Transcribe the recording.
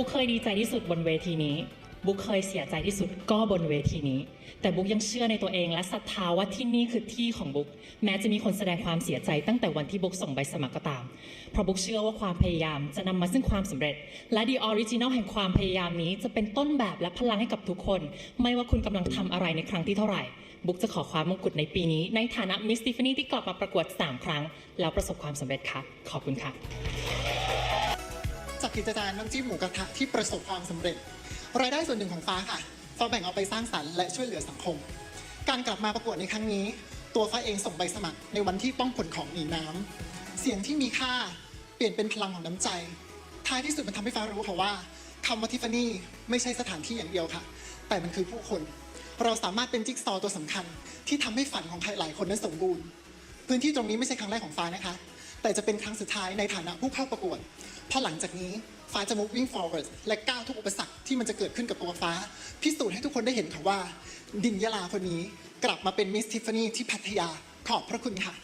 บุ๊กเคยดีใจที่สุดบนเวทีนี้ บุ๊กเคยเสียใจที่สุดก็บนเวทีนี้ แต่บุ๊กยังเชื่อในตัวเองและศรัทธาว่าที่นี่คือที่ของบุ๊กแม้จะมีคนแสดงความเสียใจตั้งแต่วันที่บุ๊กส่งใบสมัครก็ตาม เพราะบุ๊กเชื่อว่าความพยายามจะนำมาซึ่งความสำเร็จ และดีออริจินอลแห่งความพยายามนี้จะเป็นต้นแบบและพลังให้กับทุกคน ไม่ว่าคุณกำลังทำอะไรในครั้งที่เท่าไหร่บุ๊กจะขอคว้ามงกุฎในปีนี้ ในฐานะมิสติฟานี่ที่กลับมาประกวด 3 ครั้ง แล้วประสบความสำเร็จค่ะ ขอบคุณค่ะ จากกิจการน้ำจิ้มหมูกระทะที่ประสบความสำเร็จ รายได้ส่วนหนึ่งของฟ้าค่ะฟ้าแบ่งเอาไปสร้างสรรค์และช่วยเหลือสังคม การกลับมาประกวดในครั้งนี้ ตัวฟ้าเองส่งใบสมัครในวันที่ต้องขนของหนีน้ำเสียงที่มีค่าเปลี่ยนเป็นพลังของน้ำใจ ท้ายที่สุดมันทำให้ฟ้ารู้ค่ะว่าคำว่าทิฟฟานี่ไม่ใช่สถานที่อย่างเดียวค่ะ แต่มันคือผู้คน เราสามารถเป็นจิ๊กซอว์ตัวสำคัญ ที่ทำให้ฝันของใครหลายคนนั้นสมบูรณ์ พื้นที่ตรงนี้ไม่ใช่ครั้งแรกของฟ้านะคะ แต่จะเป็นครั้งสุดท้ายในฐานะผู้เข้าประกวด เพราะหลังจากนี้ฟ้าจะ moving forward และก้าวทุกอุปสรรคที่มันจะเกิดขึ้นกับตัวฟ้า พิสูจน์ให้ทุกคนได้เห็นค่ะว่า ดินยาลาคนนี้กลับมาเป็นมิสทิฟฟานี่ที่พัทยาขอบพระคุณค่ะ